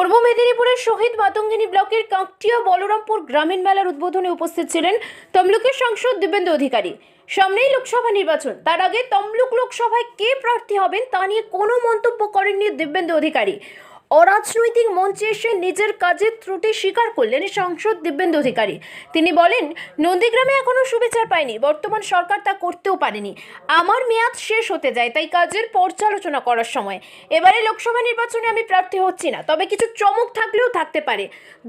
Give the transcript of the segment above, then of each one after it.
পূর্ব মেদিনীপুরের শহীদ মাতঙ্গিনী ব্লকের কাঁকটিয়া বলরামপুর গ্রামীণ মেলার উদ্বোধনে উপস্থিত ছিলেন তমলুকের সাংসদ দিবেন্দু অধিকারী। সামনেই লোকসভা নির্বাচন। তার আগে তমলুক লোকসভায় কে প্রার্থী হবেন তা নিয়ে কোনো মন্তব্য করেননি দিব্যেন্দু অধিকারী। অরাজনৈতিক মঞ্চে এসে নিজের কাজের ত্রুটি স্বীকার করলেন সাংসদ দিব্যেন্দু অধিকারী। তিনি বলেন, নন্দীগ্রামে এখনও সুবিচার পায়নি, বর্তমান সরকার তা করতেও পারেনি। আমার মেয়াদ শেষ হতে যায়, তাই কাজের পর্যালোচনা করার সময়। এবারে লোকসভা নির্বাচনে আমি প্রার্থী হচ্ছি না, তবে কিছু চমক থাকলেও থাকতে পারে।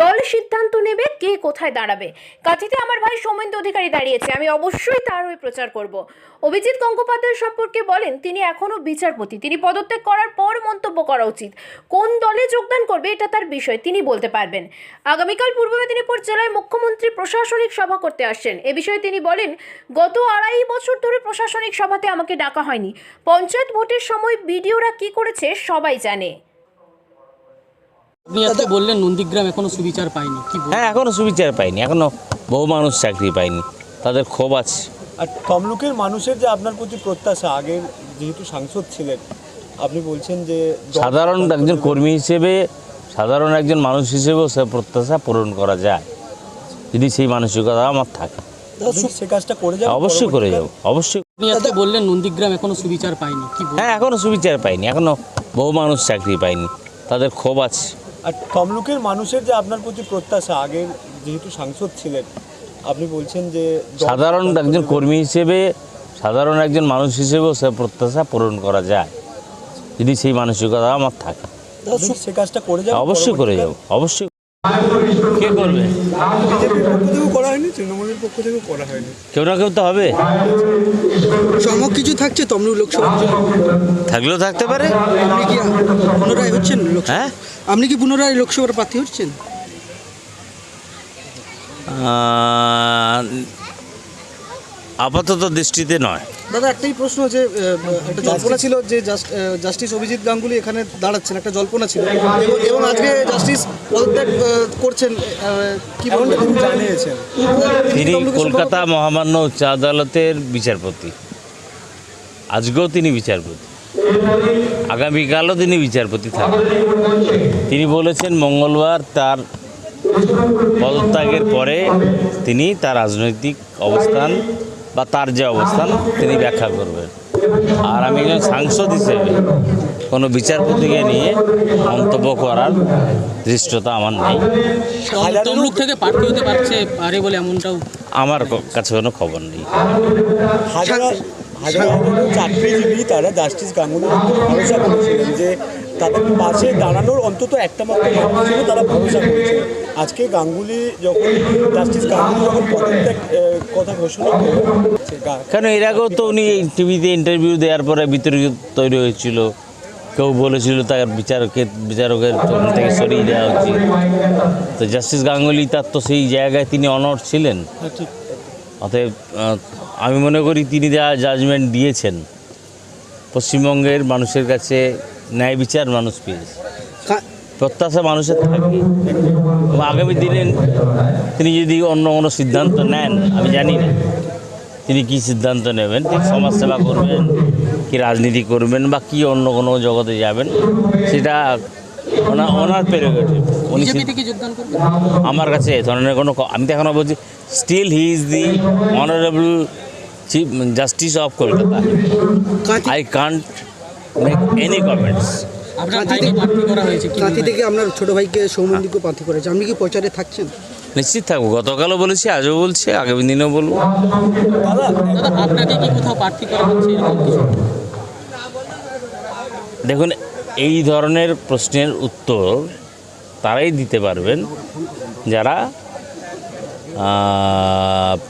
দল সিদ্ধান্ত নেবে, কে কোথায় দাঁড়াবে। কাঠিতে আমার ভাই সৌমেন্দ্র অধিকারী দাঁড়িয়েছে, আমি অবশ্যই তার হয়ে প্রচার করব। অভিজিৎ গঙ্গোপাধ্যায় সম্পর্কে বলেন, তিনি এখনও বিচারপতি, তিনি পদত্যাগ করার পর মন্তব্য করা উচিত। কোন দলে যোগদান করবে এটা তার বিষয় তিনি বলতে পারবেন। আগামীকাল পূর্ব মেদিনীপুর জেলায় মুখ্যমন্ত্রী প্রশাসনিক সভা করতে আসছেন। এ বিষয়ে তিনি বলেন গত আড়াই বছর ধরে প্রশাসনিক সভাতে আমাকে ডাকা হয়নি। পঞ্চায়েত ভোটের সময় বিডিওরা কি করেছে সবাই জানে। আপনি আজকে বললেন নন্দীগ্রাম এখনও সুবিচার পায়নি কি বলবেন? হ্যাঁ এখনও সুবিচার পায়নি এখনও বহু মানুষ চাকরি পায়নি তাদের ক্ষোভ আছে। আর তমলুকের মানুষের যে আপনার প্রতি প্রত্যাশা আগের যেহেতু সাংসদ ছিলেন আপনি বলছেন যে সাধারণ একজন কর্মী হিসেবে সাধারণ একজন মানুষ হিসেবেও সে প্রত্যাশা পূরণ করা যায়। যদি সেই মানসিকতা আমার থাকে। সে কাজটা করে যাবেন অবশ্যই করে যাব। অবশ্যই। আপনি আজকে বললেন নন্দীগ্রাম এখনও সুবিচার পায়নি। হ্যাঁ এখনও সুবিচার পায়নি। এখনও বহু মানুষ চাকরি পায়নি। তাদের ক্ষোভ আছে। আর তমলুকের মানুষের যে আপনার প্রতি প্রত্যাশা আগের যেহেতু সাংসদ ছিলেন আপনি বলছেন যে সাধারণ একজন কর্মী হিসেবে সাধারণ একজন মানুষ হিসেবেও সে প্রত্যাশা পূরণ করা যায়। যদি সেই মানসিকতা আমার থাকে। সে কাজটা করে অবশ্যই করে যাব অবশ্যই। কে করবে? করা হয়নি তৃণমূলের পক্ষ থেকেও করা হয়নি। কেউ না কেউ তো হবে। চমক কিছু থাকছে তমলুক লোকসভা। থাকলেও থাকতে পারে। আপনি কি পুনরায় হচ্ছেন হ্যাঁ। আপনি কি পুনরায় লোকসভার প্রার্থী হচ্ছেন? আপাতত দৃষ্টিতে নয়। দাদা একটাই প্রশ্ন যে একটা জল্পনা ছিল যে জাস্ট- জাস্টিস অভিজিৎ গাঙ্গুলি এখানে দাঁড়াচ্ছেন একটা জল্পনা ছিল। এবং- আজকে জাস্টিস পদত্যাগ করছেন কি বলবেন? তিনি জানিয়েছেন। তিনি কলকাতা মহামান্য উচ্চ আদালতের বিচারপতি। আজকেও তিনি বিচারপতি। আগামীকালও তিনি বিচারপতি থাকবেন। তিনি বলেছেন মঙ্গলবার তার পদত্যাগের পরে তিনি তার রাজনৈতিক অবস্থান বা তার যে অবস্থান তিনি ব্যাখ্যা করবেন। আর আমি একজন সাংসদ হিসেবে কোনো বিচারপতিকে নিয়ে মন্তব্য করার দৃষ্টতা আমার নেই। তম- তমলুক থেকে প্রার্থী হতে পারছে পারে বলে এমনটাও আমার কাছে কোনো খবর নেই। হাজার হাজার চাকরিজীবী তারা জাস্টিস গাঙ্গুলির ভরসা করেছিলেন যে তাদের পাশে দাঁড়ানোর অন্তত একটা মাত্র মানুষ ছিল তারা ভরসা করেছিল। আজকে গাঙ্গুলি যখন জাস্টিস গাঙ্গুলি যখন পদত্যাগ কথা ঘোষণা কারণ এর আগেও তো উনি টিভিতে ইন্টারভিউ দেওয়ার পরে বিতর্ক তৈরি হয়েছিল। কেউ বলেছিল তার বিচারকের বিচারকের চরণ থেকে সরিয়ে দেওয়া উচিত। তো জাস্টিস গাঙ্গুলি তার তো সেই জায়গায় তিনি অনড় ছিলেন। অতএব আমি মনে করি তিনি যা জাজমেন্ট দিয়েছেন পশ্চিমবঙ্গের মানুষের কাছে ন্যায় বিচার মানুষ পেয়েছে। প্রত্যাশা মানুষের থাকে। আগামী দিনে তিনি যদি অন্য কোনো সিদ্ধান্ত নেন আমি জানি না। তিনি কি সিদ্ধান্ত নেবেন? তিনি সমাজসেবা করবেন কি রাজনীতি করবেন বা কি অন্য কোনো জগতে যাবেন সেটা ওনার ওনার প্রেরোগেটিভ। উনি আমার কাছে এ ধরনের কোনো আমি তো এখনও বলছি still he is the honourable chief justice of Kolkata I can't make any comments থেকে আপনার ছোট ভাইকে সৌমন্দিকে প্রার্থী করেছে। আপনি কি প্রচারে থাকছেন? নিশ্চিত থাকব। গতকালও বলেছি আজও বলছি আগামী দিনেও বলব। দাদা দাদা আপনাকে কি কোথাও প্রার্থী করা হচ্ছে দেখুন এই ধরনের প্রশ্নের উত্তর তারাই দিতে পারবেন। যারা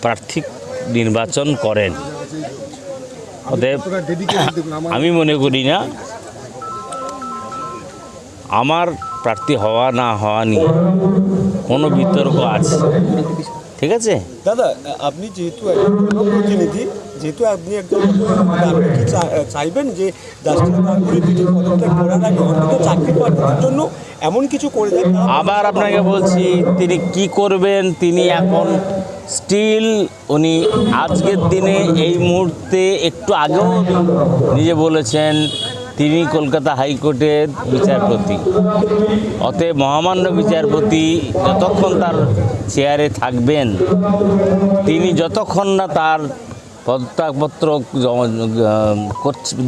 প্রার্থী নির্বাচন করেন। অতএব আমি মনে করি না আমার প্রার্থী হওয়া না হওয়া নিয়ে কোনো বিতর্ক আছে। ঠিক আছে? দাদা আপনি যেহেতু জনপ্রতিনিধি যেহেতু আপনি একজন আপনি কি চাইবেন যে জাস্টিস পদত্যাগ করার আগে অন্তত চাকরি প্রার্থীদের জন্য এমন কিছু করে দেন আবার আপনাকে বলছি তিনি কি করবেন তিনি এখন স্টিল উনি আজকের দিনে এই মুহূর্তে একটু আগেও নিজে বলেছেন তিনি কলকাতা হাইকোর্টের বিচারপতি। অতএব মহামান্য বিচারপতি যতক্ষণ তার চেয়ারে থাকবেন তিনি যতক্ষণ না তার পদত্যাগপত্র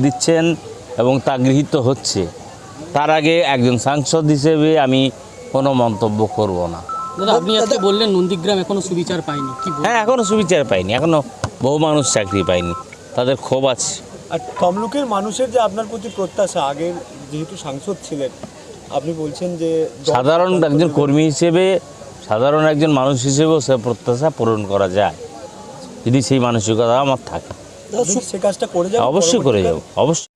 দিচ্ছেন এবং তা গৃহীত হচ্ছে তার আগে একজন সাংসদ হিসেবে আমি কোনো মন্তব্য করব না। আপনি আজকে বললেন নন্দীগ্রাম এখনও সুবিচার পায়নি হ্যাঁ এখনও সুবিচার পাইনি এখনও বহু মানুষ চাকরি পায়নি তাদের ক্ষোভ আছে। আর তমলুকের মানুষের যে আপনার প্রতি প্রত্যাশা আগের যেহেতু সাংসদ ছিলেন আপনি বলছেন যে সাধারণ একজন কর্মী হিসেবে সাধারণ একজন মানুষ হিসেবেও সে প্রত্যাশা পূরণ করা যায়। যদি সেই মানসিকতা আমার থাকে। সে কাজটা করে যাবেন অবশ্যই করে যাব অবশ্যই।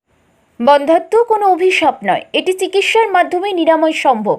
বন্ধাত্ম কোনো অভিশাপ নয় এটি চিকিৎসার মাধ্যমে নিরাময় সম্ভব।